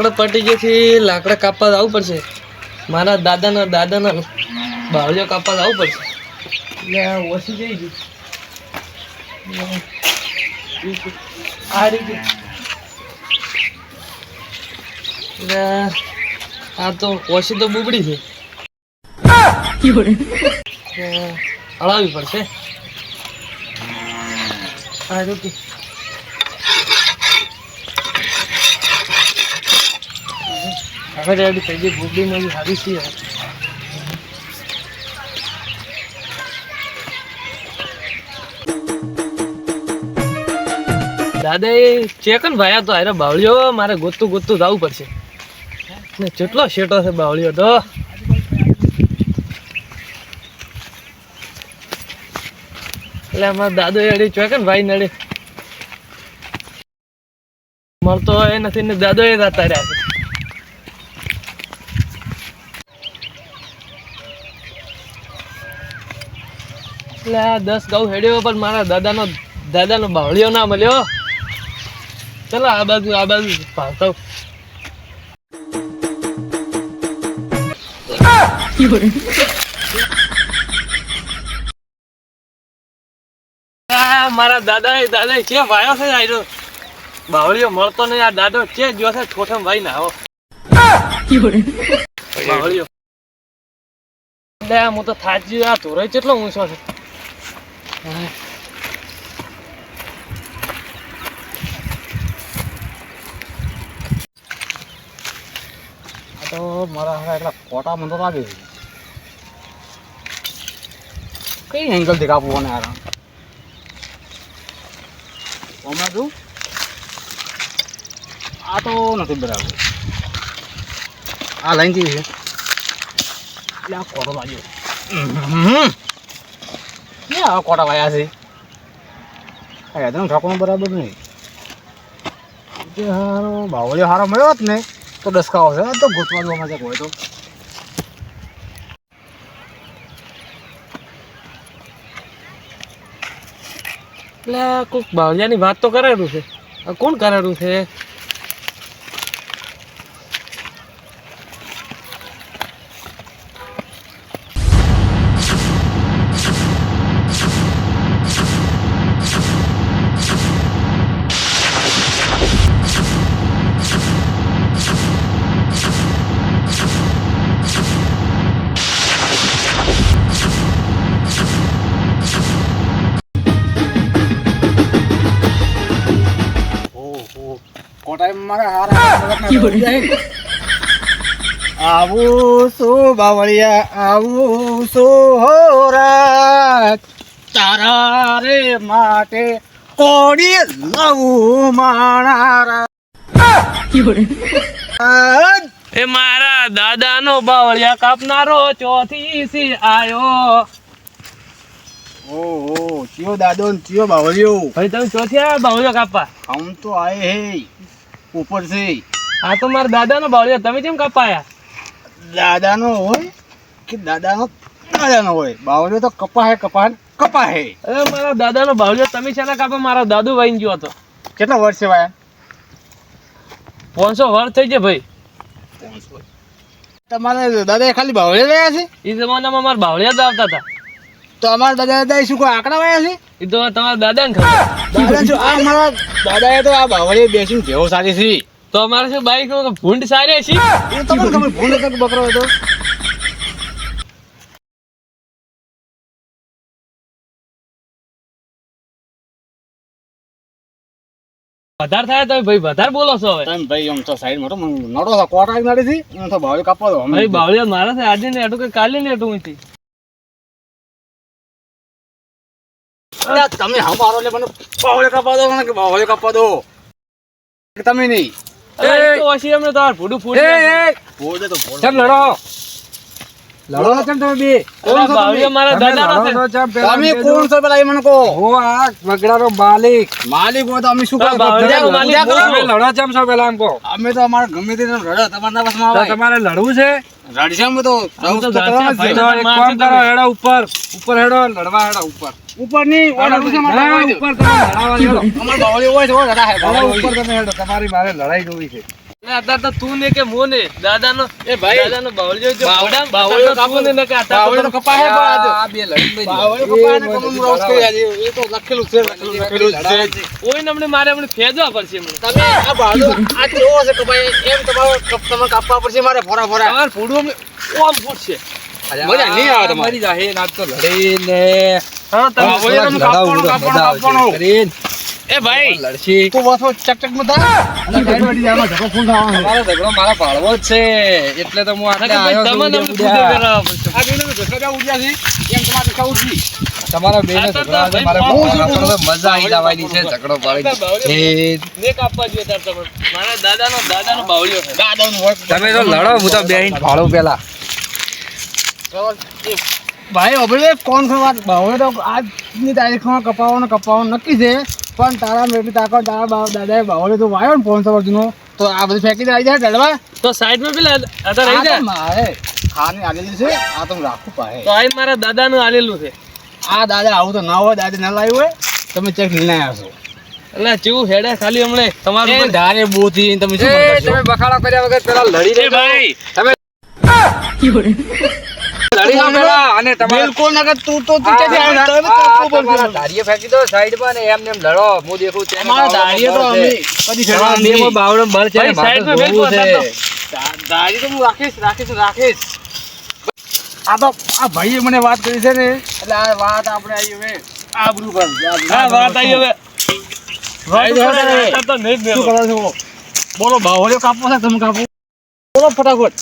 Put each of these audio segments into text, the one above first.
લાકડા પટી ગઈ છે લાકડા કાપવા આવવું પડશે. મારા દાદાના દાદાના બાવળીઓ કાપવા આવવું પડશે. એટલે આ ઓછી જઈ ગયું આ રીતે. આ તો ઓછી તો બુબડી છે. હળાવી પડશે. આ રીતે હવે રેડી થઈ ગઈ બુબડીમાં બી સારી છે. દાદા, એ ચેકન ભાયા તો અરે બાવળીઓ, મારે ગોતું ગોતું જવું પડશે. ને કેટલો શેટો છે બાવળીઓ તો. એટલે અમારા દાદો એડી ચોકન ભાઈ નડે મળતો એ નથી ને દાદો એ જતા રહ્યા એટલે દસ ગાઉ હેડ્યો, પણ મારા દાદાનો દાદાનો બાવળિયો ના મળ્યો. ચલો, આ બાજુ આ બાજુ ભાવતો મારા દાદા દાદા કે ભાયો છે આયરો? બાવળિયો મળતો નહીં, આ દાદો કે જો છે? ઠોઠમ ભાઈ ના આવો. બાવળિયો. હું તો થાજી આ ધોરાઈ કેટલો ઊંચો છે? તો મારા હારા એટલા ખોટા મને તો કઈ એંગલથી કાપવું અને હારા હમણાં આ તો નથી બરાબર. આ લાઈન કેવી છે? એટલે આ ફોટો લાગ્યો. ને આ ખોટા વાયા છે. આ યાદનું ઠાકોરનું બરાબર નહીં. જે હારો બાવળીઓ હારો મળ્યો જ ને તો ડસકાવો છે. તો ગોતવા જોવા મજા હોય તો. એટલે કોઈક બાવળિયાની વાત તો કરેલું છે. કોણ કરેલું છે? કોટાઈ મારા હારા આવું શું બાવળિયા આવું શું હોરા તારા રે માટે કોડી લવું માણારા. એ મારા દાદાનો બાવળિયા કાપનારો ચોથી સી આયો. ઓહો ચિયો દાદો ને ચિયો બાવળિયો. ભાઈ તમે ચોથી આયા બાવળિયો કાપવા? આમ તો આए હે. ઉપર से આ તો મારા દાદાનો બાવળિયો. તમે કેમ કપાયા? દાદાનો હોય કે દાદાનો દાદાનો હોય? બાવળિયો તો કપા કપાન કપાહે. અરે મારા દાદાનો બાવળિયો. તમે શેના કાપા? મારા દાદુ વાઈને ગયો હતો. કેટલા વર્ષ છે વાયા પાંચસો વર્ષ થઈ જાય ભાઈ. તમારા દાદાએ ખાલી બાવળે રહ્યા છે? એ જમાનામાં મારા બાવળિયા જ આવતા હતા. તો અમારા દાદા દાદા શું કોઈ આંકડા વાયા છે? એ તો તમારા દાદાને ખબર. દાદા આ મારા દાદાએ તો આ બાવળે બેસીને કેવો સારી છે. તો અમારે શું બાઈક ભૂંડ સારી છે એ તમને ખબર હતો બકરો હતો. વધારે થાય તો ભાઈ વધારે બોલો છો હવે. તમે ભાઈ આમ તો સાઈડ મોટો તો નડો તો કોટ આવી નડી હું તો બાવળે કાપો દો ભાઈ બાવળિયા મારા છે આજે ને એટું કે કાલે ને એટું નથી તમે હમારો એટલે મને બાવળે કાપવા દો મને કે બાવળે દો. તમે નહીં. એ તો ઓછી એમને તમારે ભૂડું ફૂડ બોલ દે તો બોલ ચમ લડો. લડો ના ચમ તમે બે? બાવળિયા મારા તમે દાદાના લડો છે. તો ચમ પેલા તમે કોણ છો પેલા એ મને કહો? હું આ વગડાનો માલિક. માલિક હોય તો અમે શું હા, માલિક કરો. તમે લડો ચમ છો પેલા કહો. અમે તો અમારે ગમે તે રડે તમારા બસમાં તમારે લડવું છે? રડશે અમે તો અમે તો જવું જ તો એક કામ કરો હેડો ઉપર. ઉપર હેડો લડવા હેડો ઉપર. ઉપરની ઉપર તમે લડાવા હેડો. અમાર બાવળી હોય છે, હો, હેડો. ઉપર તમે હેડો તમારી મારે લડાઈ જોવી છે. અત્યારે તો તું ને કે મો ને દાદાનો એ ભાઈ. દાદાનો બાવળિયો જો બાવળિયો- બાવડા- બાવળિયો અત્યારે ને. આ બે કરી આજે. એ તો લખેલું છે, લખેલું છે. મારે ફેંદવા પડશે. તમે આ બાવળિયો આ એમ તમારો કપ- તમારે કાપવા પડશે મારે ફોરા ફોરા તમારે ફૂડું ઓમ ફૂટશે. મજા નહીં આવે તમારે. જાહે નાચ તો લડીને હા, તમે કાપવાનો, કાપવાનો, કાપવાનો. એ ભાઈ. લડશી. તું વાસો ચક ચકમાં થા. ગાડી વાડી જાય, આમાં ફૂલ થવાનો છે. મારો ઝઘડો મારા ભાળવો જ છે. એટલે તો હું ના આટલે આવ્યો છું તમને કરાવવા પડશે. આ બેને ઝઘડા ઉડ્યા છે, એમ તમારે ઝઘડા ઉડી તમારા બેને ઝઘડા છે, મારે બહુ મજા આવી જવાની છે ઝઘડો પાડી. એ ને કાપવા જોઈએ તાર તમે. મારા દાદાનો દાદાનો બાવળિયો છે. દાદાનો તમે તો લડો હું તો બેહીન. ભાળો પેલા. ભાઈ હવે કોણ વાત હવે તો આજની તારીખમાં કપાવાનો કપાવાનો નક્કી છે. પણ તારા મેટલી તાકો તારા દાદાએ બાવળે તો વાયો ને પાંચસો વર્ષનો તો આ બધું ફેંકી દે આવી જાય ડળવા તો સાઈડમાં પેલા અત્યારે રહી જાય. મારે ખાને આલેલું છે આ તો રાખું પાહે. તો આ મારા દાદાનું આલેલું છે. આ દાદા આવું તો ના હોય દાદા ના લાવ્યું હોય તમે ચેક લઈને આવશો એટલે ચેવું હેડે ખાલી હમણે? તમારું ધારે બોથી તમે શું તમે બખાડા કર્યા વગર પેલા લડી એ ભાઈ! તમે અને બિલકુલ નકર તું તો તું આ- ક્યાંથી આવ્યો? તને આ કાપવું તમારા પડશે. ધારીએ ફેંકી દો સાઈડમાં ને એમને એમ લડો. હું દેખું તેમ અમારા તો અમે કદી બળ છે હું રાખીશ રાખીશ રાખીશ. આ તો આ ભાઈએ મને વાત કરી છે ને એટલે આ વાત આપણે આવી હવે આબરૂ પર. હા વાત આવી બોલો ભાવ કાપો છે તમે કાપો. બોલો ફટાફટ.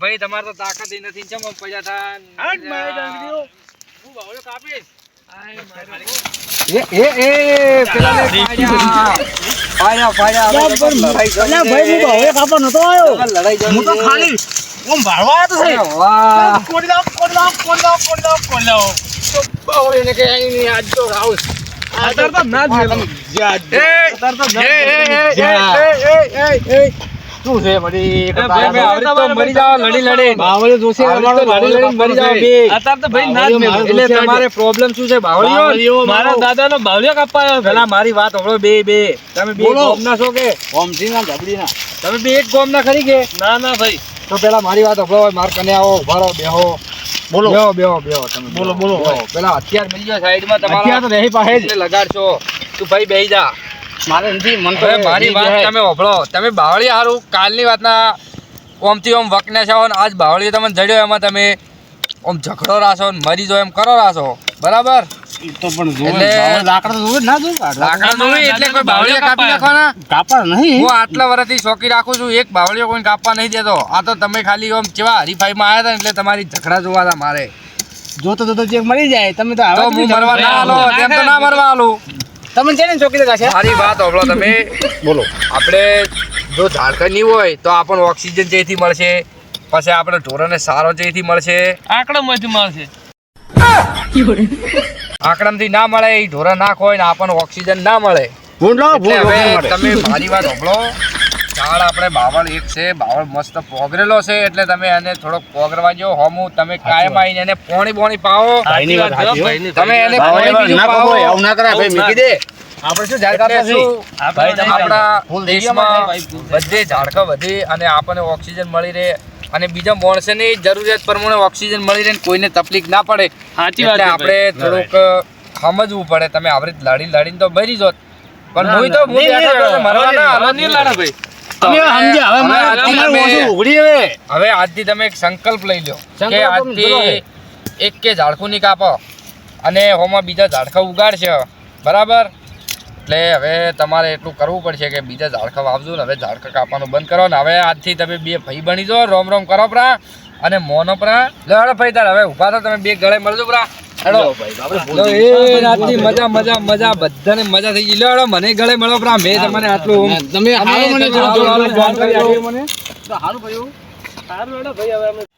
ભાઈ, તમારે તો તાકાત નથી. ચમ આમ પડ્યા થા હાટ મારી ડાંગરીઓ. હું બાવળિયો કાપીશ? એ એ એ પેલા હવે લડાઈ જમી અલ્યા ભાઈ હું છે. બાવળિયો કાપવા નતો આવ્યો. લડાઈ જમી હું તો ખાલી ઓમ ભાળવા તો અરે વાહ. કોડી લાવ કોડી લાવ કોડી લાવ કોડી લાવ કોડી લાવ? તો બાવળિયોને કે અહીં આજ તો રાહુલ અત્યારે તો ના જ. એ, એ, એ, એ, એ, એ. શું છે વળી? ભાઈ, મેં આવડી તો મરી જાવ લડી લડે. બાવળી જોશે લડી લડી મરી જાવ બે. અત્યારે તો ભાઈ ના જ. એટલે તમારે પ્રોબ્લેમ શું છે? બાવળીઓ મારા. દાદાનો બાવળીઓ કાપવા આવ્યો પેલા મારી વાત હંભળો બે બે. તમે બે. ગોમના છો કે? ઓમજીના ધબડીના તમે બે એક ગોમના ખરી કે? ના ના ભાઈ. તો પેલા મારી વાત હવે માર કને આવો ઊભા રહો બેહો. બોલો. બેહો બેહો બેહો તમે બોલો, બોલો, પેલા અત્યાર મળી ગયો સાઈડમાં તમારા. અત્યાર તો રહી પાસે જ. લગાડશો. તું ભાઈ બેહી જા. મારે નથી મન તો મારી વાત તમે ઓભળો તમે બાવળી હારું કાલની વાતના ઓમથી ઓમ વકને છો ને આજ બાવળી તમને જડ્યો એમાં તમે ઓમ ઝઘડો રાશો ને મરી જો એમ કરો રાશો. બરાબર? તો પણ એટલે- લાકડા જોવે ના જોવે? લાકડા જોવી એટલે કોઈ બાવળીએ કાપી નાખવાના? કાપા નહીં. હું આટલા વર્ષથી શોકી રાખું છું એક બાવળીઓ કોઈ કાપવા નહીં દેતો. આ તો તમે ખાલી ઓમ કેવા હરીફાઈમાં આવ્યા હતા એટલે તમારી ઝઘડા જોવા હતા મારે. જોતો જોતો ચેક જાય તમે તો હું મરવા ના આલો તેમ તો ના મરવા આલું તમે છે ને ચોકીદાર કાશે મારી વાત હોભળો તમે. બોલો. આપણે જો ઝાડખંડ નહીં હોય તો આપણને ઓક્સિજન જેથી મળશે. પછી આપણે ઢોરને સારો જેથી મળશે. આંકડામાંથી મળશે. આંકડામાંથી ના મળે એ ઢોરા ના હોય ને આપણને ઓક્સિજન ના મળે. તમે મારી વાત હોભળો. ઝાડ આપણે બાવળ એક છે બાવળ મસ્ત પોગરેલો છે એટલે તમે એને થોડોક પોગરવા જો હોમું તમે કાયમ આવીને એને પોણી પોણી પાવો. તમે એને પોણી બીજું પાવો. આવું ના કરાય. ભાઈ મૂકી દે. આપણે શું ઝાડ એટલે કાપતા શું? છીએ? ભાઈ, આપણા ભૂલ થઈ ગઈ અમારે, દેશમાં ભાઈ, ભૂલ થઈ બધે ઝાડકા વધે અને આપણને ઓક્સિજન મળી રહે. અને બીજા માણસોની જરૂરિયાત પ્રમાણે ઓક્સિજન મળી રહે કોઈને તકલીફ ના પડે. સાચી વાત આપણે થોડુંક સમજવું પડે. તમે આવી રીતે લડી લડીને તો ભરી જોત. પણ હું તો ના. હું નહીં, બેઠો નહીં, તો મરવા ના. હવે હાલો નહીં લડે. ભાઈ. અમે હવે- આજથી તમે- એક સંકલ્પ લઈ લો કે આજથી એક કે ઝાડખું નહીં કાપો અને હોમાં બીજા ઝાડખા ઉગાડશે. બરાબર? એટલે હવે તમારે એટલું કરવું પડશે કે બીજા ઝાડખા વાવજો ને હવે ઝાડખા કાપવાનું બંધ કરો ને હવે આજથી તમે બે ભાઈ બની જાઓ રોમ રોમ કરો પરા. અને મોનો પરા. લે હળો ભાઈ તાર હવે ઊભા તો તમે બે ગળે મળજો પરા. રાતની મજા મજા મજા બધાને મજા થઈ ગઈ લો મને ગળે મળો પરા મેં તમને આટલું તમે હાલો મને જાણકારી જાણકારી મને તો હારું ભાઈ સારું ભાઈ હવે